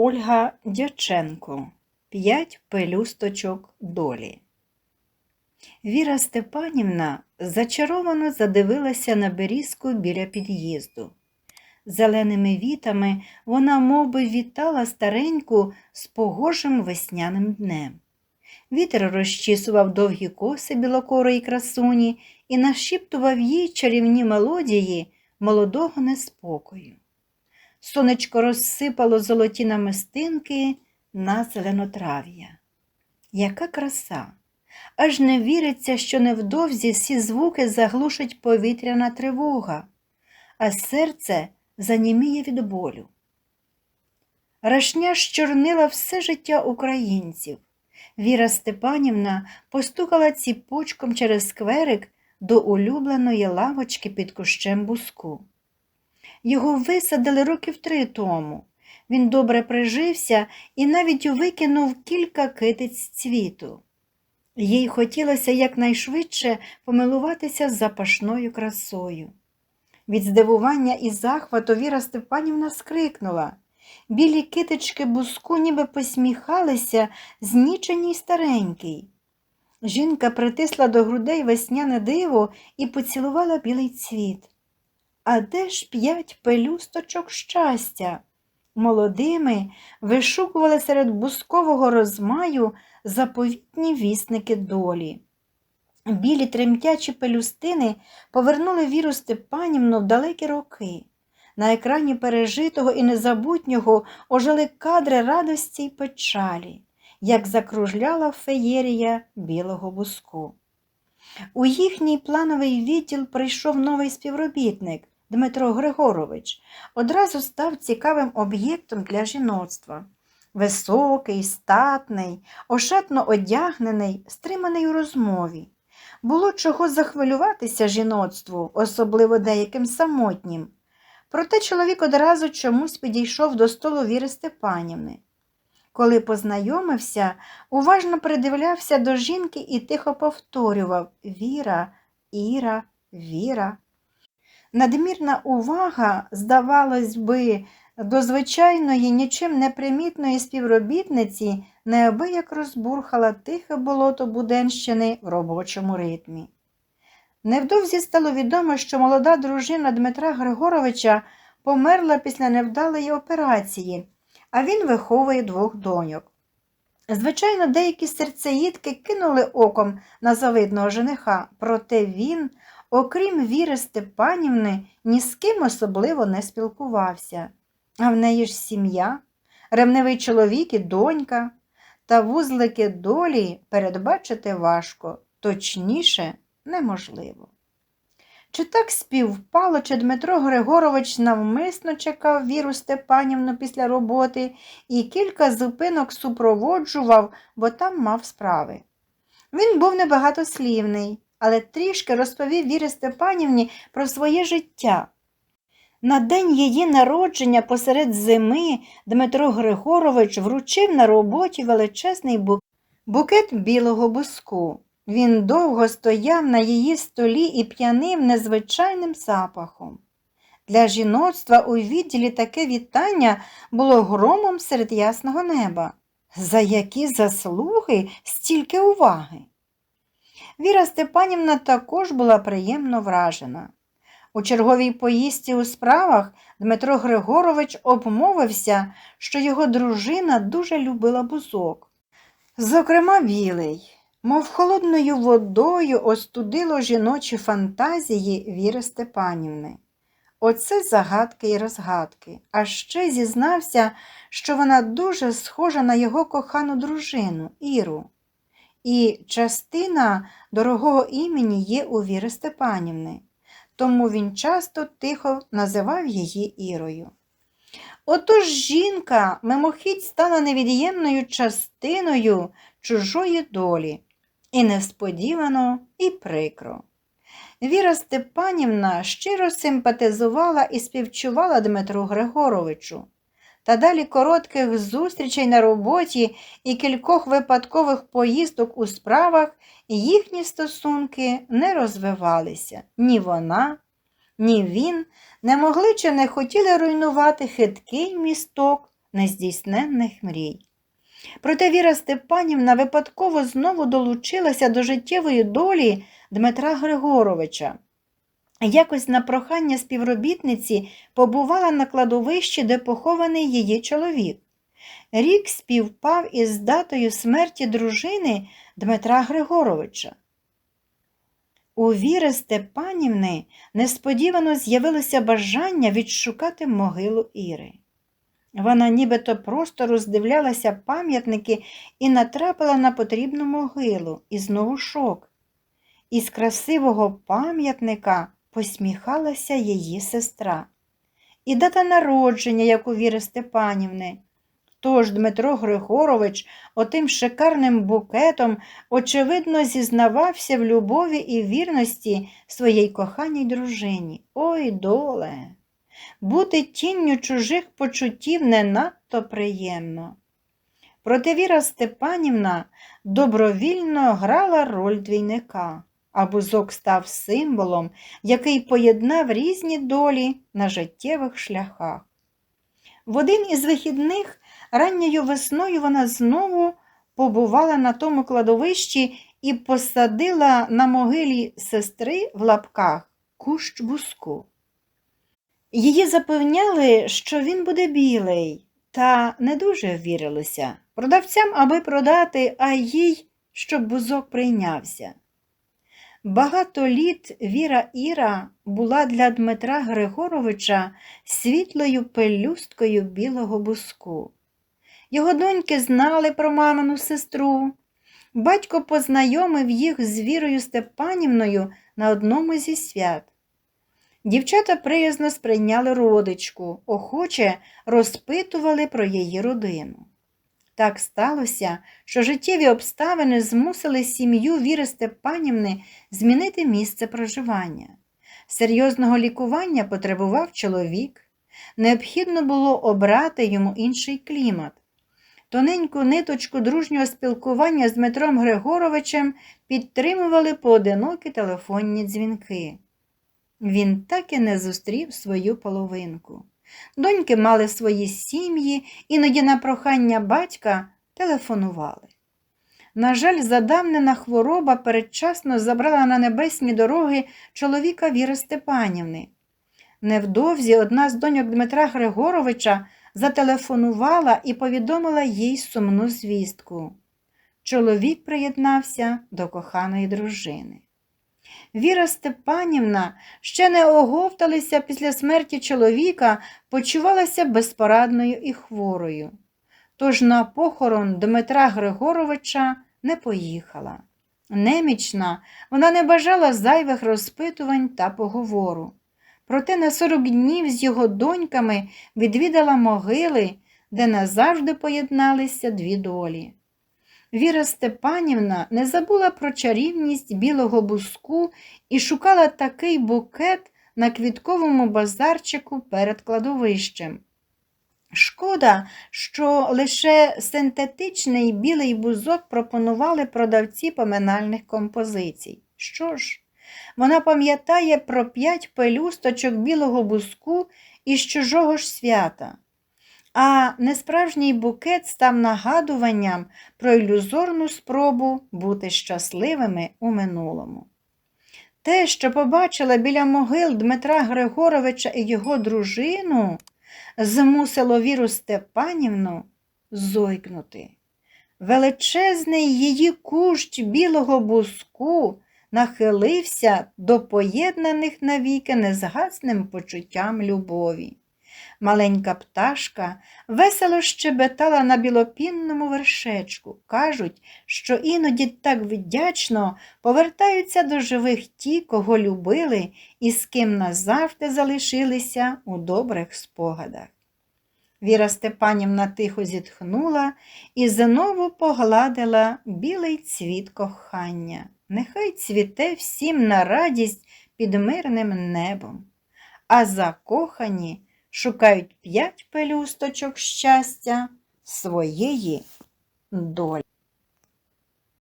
Ольга Дяченко П'ять пелюсточок долі. Віра Степанівна зачаровано задивилася на берізку біля під'їзду. Зеленими вітами вона мов би, вітала стареньку з погожим весняним днем. Вітер розчісував довгі коси білокорої красуні і нашіптував їй чарівні мелодії молодого неспокою. Сонечко розсипало золоті намистинки на зеленотрав'я. Яка краса! Аж не віриться, що невдовзі всі звуки заглушить повітряна тривога, а серце заніміє від болю. Рашня щорнила все життя українців. Віра Степанівна постукала ціпочком через скверик до улюбленої лавочки під кущем буску. Його висадили років три тому. Він добре прижився і навіть викинув кілька китиць цвіту. Їй хотілося якнайшвидше помилуватися з запашною красою. Від здивування і захвату Віра Степанівна скрикнула. Білі китички буску ніби посміхалися, знічені й старенький. Жінка притисла до грудей весняне диво і поцілувала білий цвіт. А де ж п'ять пелюсточок щастя? Молодими вишукували серед бускового розмаю заповітні вісники долі. Білі тремтячі пелюстини повернули Віру Степанівну в далекі роки. На екрані пережитого і незабутнього ожили кадри радості й печалі, як закружляла феєрія білого буску. У їхній плановий відділ прийшов новий співробітник Дмитро Григорович, одразу став цікавим об'єктом для жіноцтва. Високий, статний, ошатно одягнений, стриманий у розмові. Було чого захвилюватися жіноцтву, особливо деяким самотнім. Проте чоловік одразу чомусь підійшов до столу Віри Степанівни. Коли познайомився, уважно придивлявся до жінки і тихо повторював Віра, Іра, Віра. Надмірна увага, здавалось би, до звичайної, нічим не примітної співробітниці неабияк розбурхала тихе болото Буденщини в робочому ритмі. Невдовзі стало відомо, що молода дружина Дмитра Григоровича померла після невдалої операції, а він виховує двох доньок. Звичайно, деякі серцеїдки кинули оком на завидного жениха, проте він, окрім Віри Степанівни, ні з ким особливо не спілкувався. А в неї ж сім'я, ревнивий чоловік і донька, та вузлики долі передбачити важко, точніше неможливо. Чи так співпало, чи Дмитро Григорович навмисно чекав Віру Степанівну після роботи і кілька зупинок супроводжував, бо там мав справи. Він був небагатослівний, але трішки розповів Вірі Степанівні про своє життя. На день її народження посеред зими Дмитро Григорович вручив на роботі величезний букет білого буску. Він довго стояв на її столі і п'янив незвичайним запахом. Для жіноцтва у відділі таке вітання було громом серед ясного неба. За які заслуги стільки уваги. Віра Степанівна також була приємно вражена. У черговій поїздці у справах Дмитро Григорович обмовився, що його дружина дуже любила бузок. Зокрема, білий, мов холодною водою остудило жіночі фантазії Віри Степанівни. Оце загадки і розгадки, а ще зізнався, що вона дуже схожа на його кохану дружину Іру. І частина дорогого імені є у Віри Степанівни тому він часто тихо називав її Ірою. Отож жінка мимохідь стала невід'ємною частиною чужої долі, і несподівано, і прикро. Віра Степанівна щиро симпатизувала і співчувала Дмитру Григоровичу. Та далі коротких зустрічей на роботі і кількох випадкових поїздок у справах їхні стосунки не розвивалися. Ні вона, ні він не могли чи не хотіли руйнувати хиткий місток нездійсненних мрій. Проте Віра Степанівна випадково знову долучилася до життєвої долі Дмитра Григоровича. Якось на прохання співробітниці побувала на кладовищі, де похований її чоловік. Рік співпав із датою смерті дружини Дмитра Григоровича. У Віри Степанівни несподівано з'явилося бажання відшукати могилу Іри. Вона нібито просто роздивлялася пам'ятники і натрапила на потрібну могилу, і знову шок. Із красивого пам'ятника посміхалася її сестра. І дата народження, як у Віри Степанівни. Тож Дмитро Григорович отим шикарним букетом, очевидно, зізнавався в любові і вірності своїй коханій дружині. Ой, доле! Бути тінню чужих почуттів не надто приємно. Проте Віра Степанівна добровільно грала роль двійника, а бузок став символом, який поєднав різні долі на життєвих шляхах. В один із вихідних ранньою весною вона знову побувала на тому кладовищі і посадила на могилі сестри в лапках кущ буску. Її запевняли, що він буде білий, та не дуже вірилося. Продавцям, аби продати, а їй, щоб бузок прийнявся. Багато літ Віра Іра була для Дмитра Григоровича світлою пелюсткою білого буску. Його доньки знали про мамину сестру. Батько познайомив їх з Вірою Степанівною на одному зі свят. Дівчата приязно сприйняли родичку, охоче розпитували про її родину. Так сталося, що життєві обставини змусили сім'ю Віри Степанівни змінити місце проживання. Серйозного лікування потребував чоловік. Необхідно було обрати йому інший клімат. Тоненьку ниточку дружнього спілкування з Дмитром Григоровичем підтримували поодинокі телефонні дзвінки. Він так і не зустрів свою половинку. Доньки мали свої сім'ї, іноді на прохання батька телефонували. На жаль, задавнена хвороба передчасно забрала на небесні дороги чоловіка Віри Степанівни. Невдовзі одна з доньок Дмитра Григоровича зателефонувала і повідомила їй сумну звістку. Чоловік приєднався до коханої дружини. Віра Степанівна, ще не оговталися після смерті чоловіка, почувалася безпорадною і хворою. Тож на похорон Дмитра Григоровича не поїхала. Немічна, вона не бажала зайвих розпитувань та поговору. Проте на сорок днів з його доньками відвідала могили, де назавжди поєдналися дві долі. Віра Степанівна не забула про чарівність білого буску і шукала такий букет на квітковому базарчику перед кладовищем. Шкода, що лише синтетичний білий бузок пропонували продавці поминальних композицій. Що ж, вона пам'ятає про п'ять пелюсточок білого буску із чужого ж свята а несправжній букет став нагадуванням про ілюзорну спробу бути щасливими у минулому. Те, що побачила біля могил Дмитра Григоровича і його дружину, змусило Віру Степанівну зойкнути. Величезний її кущ білого буску нахилився до поєднаних навіки незгасним почуттям любові. Маленька пташка весело щебетала на білопінному вершечку. Кажуть, що іноді так вдячно повертаються до живих ті, кого любили і з ким назавжди залишилися у добрих спогадах. Віра Степанівна тихо зітхнула і знову погладила білий цвіт кохання. Нехай цвіте всім на радість під мирним небом, а закохані шукають п'ять пелюсточок щастя своєї долі.